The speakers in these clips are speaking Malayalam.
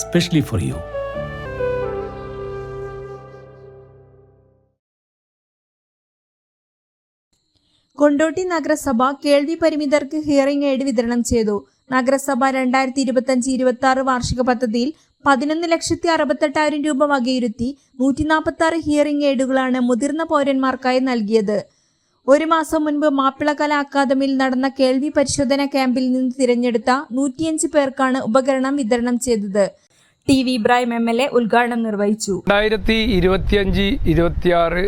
specially for you Kondotty നഗരസഭ കേൾവി പരിമിതർക്ക് ഹിയറിംഗ് എയ്ഡ് വിതരണം ചെയ്തു. നഗരസഭ രണ്ടായിരത്തി ഇരുപത്തഞ്ച് ഇരുപത്തി ആറ് വാർഷിക പദ്ധതിയിൽ പതിനൊന്ന് ലക്ഷത്തി അറുപത്തെട്ടായിരം രൂപ വകയിരുത്തി നൂറ്റി നാൽപ്പത്തി ആറ് ഹിയറിംഗ് എയ്ഡുകളാണ് മുതിർന്ന പൗരന്മാർക്കായി നൽകിയത്. ഒരു മാസം മുൻപ് മാപ്പിളകല അക്കാദമിയിൽ നടന്ന കേൾവി പരിശോധന ക്യാമ്പിൽ നിന്ന് തിരഞ്ഞെടുത്ത നൂറ്റിയഞ്ച് പേർക്കാണ് ഉപകരണം വിതരണം ചെയ്തത്. T V Ibrahim M L A ഉദ്ഘാടനം നിർവഹിച്ചു. രണ്ടായിരത്തി ഇരുപത്തിയഞ്ച് ഇരുപത്തിയാറ്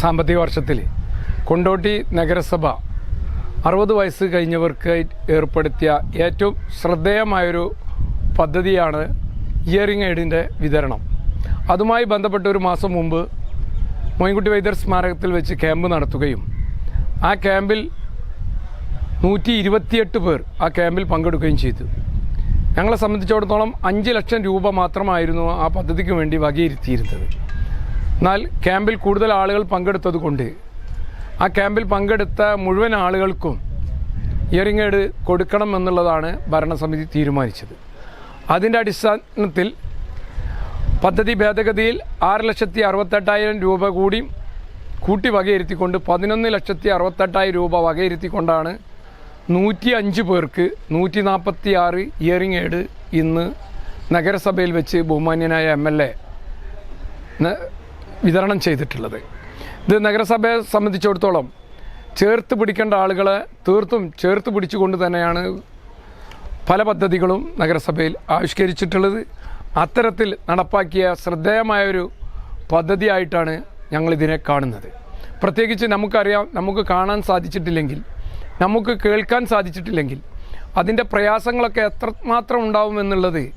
സാമ്പത്തിക വർഷത്തിൽ കൊണ്ടോട്ടി നഗരസഭ അറുപത് വയസ്സ് കഴിഞ്ഞവർക്ക് ഏർപ്പെടുത്തിയ ഏറ്റവും ശ്രദ്ധേയമായൊരു പദ്ധതിയാണ് ഇയറിംഗ് എയ്ഡിന്റെ വിതരണം. അതുമായി ബന്ധപ്പെട്ട് ഒരു മാസം മുമ്പ് മോയിൻകുട്ടി വൈദ്യർ സ്മാരകത്തിൽ വെച്ച് ക്യാമ്പ് നടത്തുകയും ആ ക്യാമ്പിൽ നൂറ്റി ഇരുപത്തിയെട്ട് പേർ ആ ക്യാമ്പിൽ പങ്കെടുക്കുകയും ചെയ്തു. ഞങ്ങളെ സംബന്ധിച്ചിടത്തോളം അഞ്ച് ലക്ഷം രൂപ മാത്രമായിരുന്നു ആ പദ്ധതിക്ക് വേണ്ടി വകയിരുത്തിയിരുന്നത്. എന്നാൽ ക്യാമ്പിൽ കൂടുതൽ ആളുകൾ പങ്കെടുത്തതുകൊണ്ട് ആ ക്യാമ്പിൽ പങ്കെടുത്ത മുഴുവൻ ആളുകൾക്കും ഇയറിംഗ് എയ്ഡ് കൊടുക്കണം എന്നുള്ളതാണ് ഭരണസമിതി തീരുമാനിച്ചത്. അതിന്റെ അടിസ്ഥാനത്തിൽ പദ്ധതി ഭേദഗതിയിൽ ആറ് ലക്ഷത്തി അറുപത്തെട്ടായിരം രൂപ കൂടി കൂട്ടി വകയിരുത്തിക്കൊണ്ട് പതിനൊന്ന് ലക്ഷത്തി അറുപത്തെട്ടായിരം രൂപ വകയിരുത്തിക്കൊണ്ടാണ് നൂറ്റി അഞ്ച് പേർക്ക് നൂറ്റി നാൽപ്പത്തി ആറ് ഇയറിംഗ് എയ്ഡ് ഇന്ന് നഗരസഭയിൽ വെച്ച് ബഹുമാന്യനായ എം എൽ എ വിതരണം ചെയ്തിട്ടുള്ളത്. ഇത് നഗരസഭയെ സംബന്ധിച്ചിടത്തോളം ചേർത്ത് പിടിക്കേണ്ട ആളുകളെ തീർത്തും ചേർത്ത് പിടിച്ചുകൊണ്ട് തന്നെയാണ് പല പദ്ധതികളും നഗരസഭയിൽ ആവിഷ്കരിച്ചിട്ടുള്ളത്. അത്തരത്തിൽ നടപ്പാക്കിയ ശ്രദ്ധേയമായൊരു പദ്ധതിയായിട്ടാണ് ഞങ്ങളിതിനെ കാണുന്നത്. പ്രത്യേകിച്ച് നമുക്കറിയാം നമുക്ക് കാണാൻ സാധിച്ചിട്ടില്ലെങ്കിൽ നമുക്ക് കേൾക്കാൻ സാധിച്ചിട്ടില്ലെങ്കിൽ അതിന്റെ പ്രയാസങ്ങളൊക്കെ എത്രമാത്രം ഉണ്ടാവുമെന്നുള്ളത്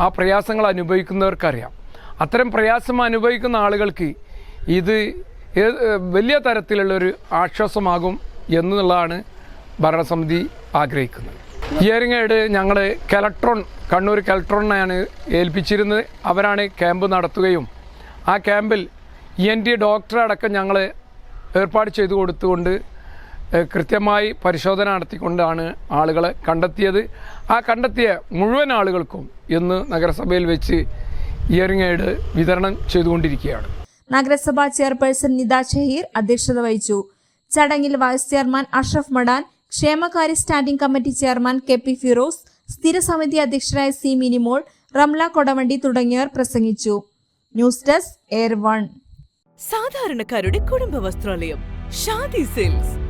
ആ പ്രയാസങ്ങൾ അനുഭവിക്കുന്നവർക്കറിയാം. അത്തരം പ്രയാസം അനുഭവിക്കുന്ന ആളുകൾക്ക് ഇത് വലിയ തരത്തിലുള്ളൊരു ആശ്വാസമാകും എന്നുള്ളതാണ് ഭരണസമിതി ആഗ്രഹിക്കുന്നത്. എയ്ഡ് ഞങ്ങൾ കലക്ട്രോൺ കണ്ണൂർ കലക്ട്രോണിനെയാണ് ഏൽപ്പിച്ചിരുന്നത്. അവരാണ് ക്യാമ്പ് നടത്തുകയും ആ ക്യാമ്പിൽ ഇ എൻ ടി ഡോക്ടറെ അടക്കം ഞങ്ങൾ ഏർപ്പാട് ചെയ്തു കൊടുത്തുകൊണ്ട് കൃത്യമായി പരിശോധന നടത്തിക്കൊണ്ടാണ് ആളുകളെ കണ്ടെത്തിയത്. ആ കണ്ടെത്തിയ മുഴുവൻ ആളുകൾക്കും ഇന്ന് നഗരസഭയിൽ വെച്ച് ഇയറിംഗ് എയ്ഡ് വിതരണം ചെയ്തുകൊണ്ടിരിക്കുകയാണ്. നഗരസഭാ ചെയർപേഴ്സൺ നിത ഷഹീർ അധ്യക്ഷത വഹിച്ചു. ചടങ്ങിൽ വൈസ് ചെയർമാൻ അഷ്റഫ് മടാൻ ക്ഷേമകാര്യ standing committee chairman K P Firoz സ്ഥിരസമിതി അധ്യക്ഷരായ സി മിനിമോൾ റംല കൊടവണ്ടി തുടങ്ങിയവർ പ്രസംഗിച്ചു. News desk air one. സാധാരണക്കാരുടെ കുടുംബ വസ്ത്രാലയം ഷാദി സെയിൽസ്